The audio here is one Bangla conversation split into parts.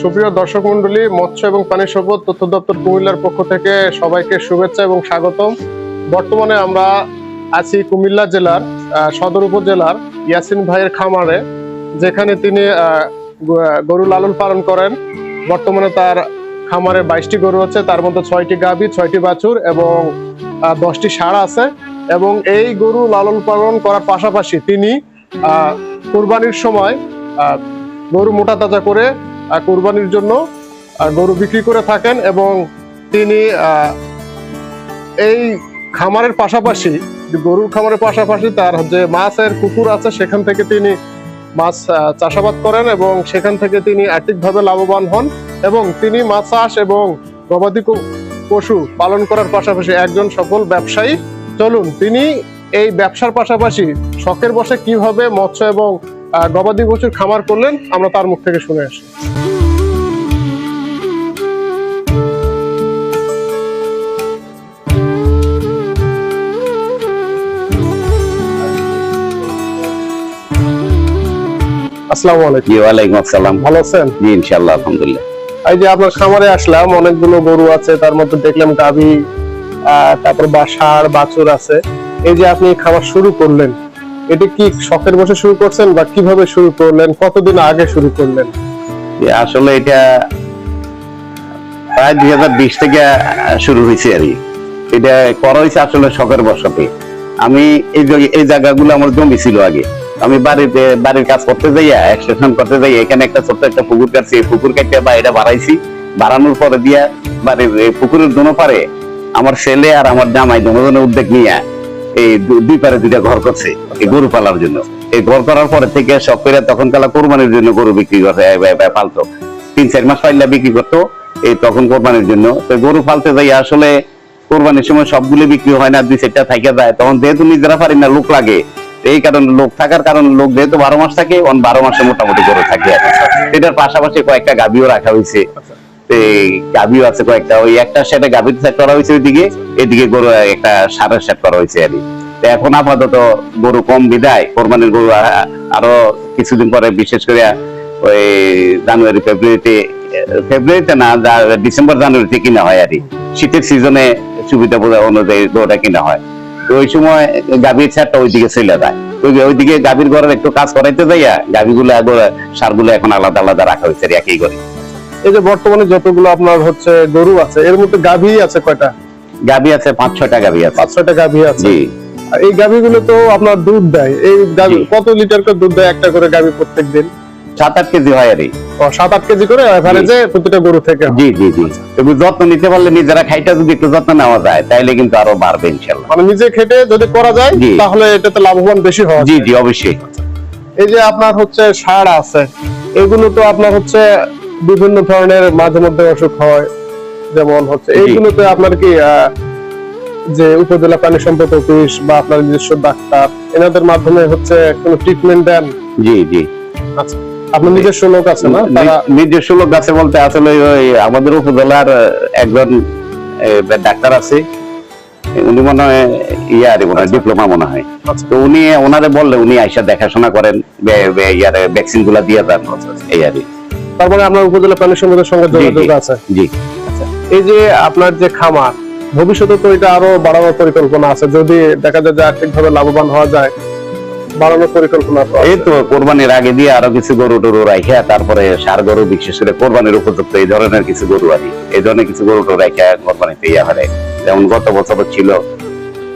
সুপ্রিয় দর্শক মন্ডলী মৎস্য এবং পানি সম্পদ তথ্য দপ্তর কুমিল্লার পক্ষ থেকে সবাইকে শুভেচ্ছা এবং স্বাগতম। বর্তমানে আমরা আছি কুমিল্লা জেলার সদর উপজেলার ইয়াসিন ভাইয়ের খামারে, যেখানে তিনি গরু লালন পালন করেন। বর্তমানে তার খামারে বাইশটি গরু আছে, তার মধ্যে ছয়টি গাভী, ছয়টি বাছুর এবং দশটি ষাঁড় আছে এবং এই গরু লালন পালন করার পাশাপাশি তিনি কুরবানির সময় গরু মোটা তাজা করে কুরবানির জন্য গরু বিক্রি করে থাকেন এবং তিনি এই খামারের পাশাপাশি গরুর খামারের পাশাপাশি তার যে মাছের কুকুর আছে, সেখান থেকে তিনি মাছ চাষাবাদ করেন এবং সেখান থেকে তিনি আর্থিকভাবে লাভবান হন এবং তিনি মাছ চাষ এবং গবাদি পশু পালন করার পাশাপাশি একজন সফল ব্যবসায়ী। চলুন, তিনি এই ব্যবসার পাশাপাশি শখের বসে কীভাবে মৎস্য এবং গবাদি পশুর খামার করলেন আমরা তার মুখ থেকে শুনে আসি। আসসালামু আলাইকুম। জি ওয়ালাইকুম আসসালাম। ভালো আছেন? জি আলহামদুলিল্লাহ। এই যে আপনার খামারে আসলাম অনেকগুলো গরু আছে তার মধ্যে দেখলাম গাভী তারপর বাছুর আছে। এই যে আপনি খামার শুরু করলেন এটা কি শখের বসে শুরু করছেন বা কীভাবে শুরু করলেন? কতদিন আগে শুরু করলেন? আসলে এটা প্রায় দুই হাজার বিশ থেকে শুরু হয়েছে আর কি। এটা করা হয়েছে আসলে শখের বসতে। আমি এই এই জায়গাগুলো আমার জমি ছিল আগে। আমি বাড়িতে, বাড়ির কাজ করতে যাইয়া এক্সটেনশন করতে যাই এখানে একটা ছোট্ট একটা পুকুর কাটছি। পুকুর কাটতে বা এটা বাড়াইছি। বাড়ানোর পরে দিয়া বাড়ির পুকুরের দোনো পারে আমার ছেলে আর আমার জামাই দুজনের উদ্যোগ নিয়ে এই দুই পারে দুইটা ঘর করছে, এই গরু পালার জন্য। এই ঘর করার পরে থেকে সব করে তখন কালা কোরবানির জন্য গরু বিক্রি করে পালতো। তিন, চার মাস পাইলা বিক্রি করতো, এই তখন কোরবানির জন্য। তো গরু পালতে যাই, আসলে কোরবানির সময় সবগুলো বিক্রি হয় না, দুই চারটা থাইকা যায়। তখন যেহেতু নিজেরা পারি না, লোক লাগে। এই কারণে লোক থাকার কারণে লোক যেহেতু বারো মাস থাকে, অন বারো মাসে মোটামুটি গরু থাকে। এটার পাশাপাশি কয়েকটা গাভিও রাখা হয়েছে। আছে কয়েকটা, ওই একটা গাভির সেট করা হয়েছে ওইদিকে, এদিকে গরু একটা সারের সেট করা হয়েছে আর এখন আপাতত গরু কম বিদায়, কোরবানির গরু আরও কিছুদিন পরে, বিশেষ করে ওই জানুয়ারি, ফেব্রুয়ারিতে ফেব্রুয়ারিতে না ডিসেম্বর, জানুয়ারিতে কিনা হয় আর। শীতের সিজনে সুবিধা অনুযায়ী গরুটা কিনা হয়। তো ওই সময় গাভীর ছাড়টা ওইদিকে চলে যায়। ওইদিকে গাভীর ঘরের একটু কাজ করাইতে যাইয়া, গাভীগুলো সারগুলো এখন আলাদা আলাদা রাখা হয়েছে একই করে এই যে বর্তমানে যতগুলো আপনার হচ্ছে গরু আছে এর মধ্যে গাভী আছে কয়টা? গাভী আছে পাঁচ ছয়টা গাভী আছে। পাঁচ ছয়টা গাভী আছে। জি। আর এই গাভীগুলো তো আপনার দুধ দেয়। এই গাভী কত লিটার করে দুধ দেয় একটা করে গাভী প্রত্যেক দিন সাত আট কেজি হয় আর সাত আট কেজি করে এভারেজে প্রতিটা গরু থেকে? জি জি জি। যত্ন নিতে পারলে নিজেরা খাইটা যদি একটু যত্ন নেওয়া যায় তাইলে কিন্তু আরও বাড়বে ইনশাল্লাহ মানে নিজে খেটে যদি করা যায়। তাহলে এটাতে লাভবান বেশি হয় জি জি অবশ্যই। এই যে আপনার হচ্ছে সার আছে এগুলো তো আপনার হচ্ছে বিভিন্ন ধরনের মাঝে মধ্যে অসুখ হয় যেমন হচ্ছে এইগুলোতে আপনার কি যে উপজেলা প্রাণী সম্পদ অফিস বা আপনার নিজস্ব ডাক্তার এনাদের মাধ্যমে হচ্ছে কোনো ট্রিটমেন্ট দেন? জি জি। আচ্ছা আপনার নিজস্ব লোক আছে না? নিজস্ব লোক আছে বলতে আসলে ওই আমাদের উপজেলার একজন ডাক্তার আছে। উনি মনে হয় ইয়ে আর মনে হয় ডিপ্লোমা মনে হয়। আচ্ছা। তো উনি ওনারে বললে উনি আইসা দেখাশোনা করেন ইয়ারে ভ্যাকসিনগুলা দিয়ে দেন এই আর কি। তার মানে আপনার উপজেলা প্রাণী সম্পদের সঙ্গে যোগাযোগ আছে। জি। এই যে আপনার যে খামার ভবিষ্যতে তো এটা আরও বাড়ানোর পরিকল্পনা আছে। যদি দেখা যায় যে আর্থিকভাবে লাভবান হওয়া যায় বাড়ানোর পরিকল্পনা এই তো কোরবানির আগে দিয়ে আরও কিছু গরু টরু রাখা তারপরে সার গরু বিশেষ করে কোরবানির উপযুক্ত এই ধরনের কিছু গরু আর এই ধরনের কিছু গরু টরু রাখা কোরবানিতে ইয়া হারে যেমন গত বছর ছিল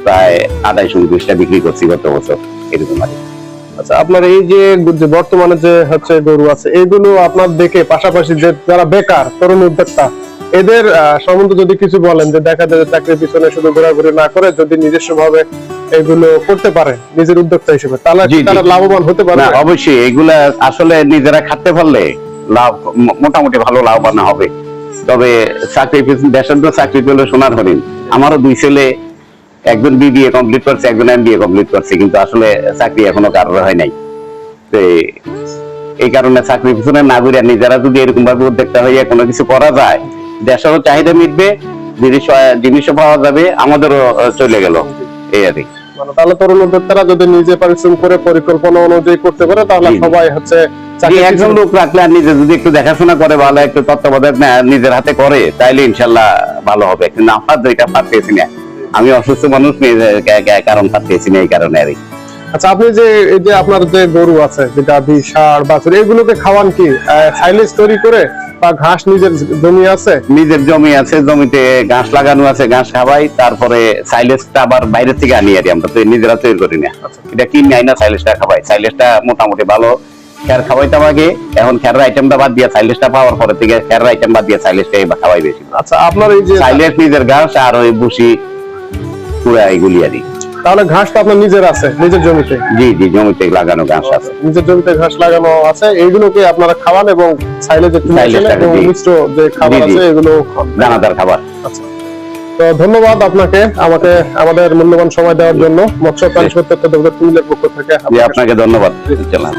প্রায় আড়াইশো উনত্রিশটা বিক্রি করছি গত বছর এরকম আর কি। আচ্ছা আপনার এই যে বর্তমানে যে হচ্ছে গরু আছে এগুলো আপনার দেখে পাশাপাশি যে যারা বেকার তরুণ উদ্যোক্তা এদের সম্বন্ধে যদি কিছু বলেন যে দেখা যায় চাকরির পিছনে শুধু ঘোরাঘুরি না করে যদি নিজস্ব ভাবে এগুলো করতে পারে নিজের উদ্যোক্তা হিসেবে তাহলে। তারা লাভবান হতে পারে অবশ্যই এগুলা আসলে নিজেরা খাটতে পারলে লাভ মোটামুটি ভালো লাভবান হবে। তবে চাকরি পিছনে দেশের তো চাকরি পেলে সোনার হরিণ। আমারও দুই ছেলে একজন বিবিএ কমপ্লিট করছে একজন এমবিএ কমপ্লিট করছে কিন্তু আসলে চাকরি এখনও কারোর হয় নাই। তো এই কারণে চাকরি পিছনে না ঘুরে নিজেরা যদি এরকম ভাবে উদ্যোক্তা হইয়া কোনো কিছু করা যায় দেশেরও চাহিদা মিটবে জিনিস জিনিসও পাওয়া যাবে আমাদেরও চলে গেল। এই আর কি। মানে তাহলে তরুণ উদ্যোক্তারা যদি নিজে পরিশ্রম করে পরিকল্পনা অনুযায়ী করতে পারে তাহলে। সবাই হচ্ছে একজন লোক রাখলে আর নিজে যদি একটু দেখাশোনা করে ভালো একটু তত্ত্বাবধায়ক নিজের হাতে করে তাইলে ইনশাল্লাহ ভালো হবে। কিন্তু আমার তো এটা পারতেছি না। আমি অসুস্থ মানুষ কারণ পারতেছি না এই কারণে আর। আচ্ছা আপনি যে এই যে আপনার যে গরু আছে যেটা বাছুর এগুলোকে খাওয়ান কি? সাইলেজ তৈরি করে বা ঘাস নিজের জমি আছে? নিজের জমি আছে জমিতে ঘাস লাগানো আছে ঘাস খাওয়াই তারপরে সাইলেসটা আবার বাইরে থেকে আনি আর আমরা তো নিজেরা তৈরি করি না। আচ্ছা। এটা কিনে আই না সাইলেসটা খাওয়াই। সাইলেসটা মোটামুটি ভালো। খের খাওয়াইতাম আগে এখন খেরের আইটেমটা বাদ দিয়ে সাইলেসটা পাওয়ার পরে থেকে খেরের আইটেম বাদ দিয়ে সাইলেসটা এবার খাওয়াই বেশি। আচ্ছা আপনার এই যে সাইলেস নিজের ঘাস আর ওই বুসি পুরা এগুলি তাহলে ঘাস তো আপনার নিজের আছে নিজের জমিতে? জি জি জমিতে লাগানো ঘাস আছে। নিজের জমিতে ঘাস লাগানো আছে এইগুলোকে আপনারা খাওয়ান এবং জি। মিশ্র যে খাবার। আছে এগুলো দানাদার খাবার। আচ্ছা। তো ধন্যবাদ আপনাকে আমাকে আমাদের মূল্যবান সময় দেওয়ার জন্য। মৎস্য প্রাণী সত্য পক্ষ থেকে আপনাকে ধন্যবাদ। চলাম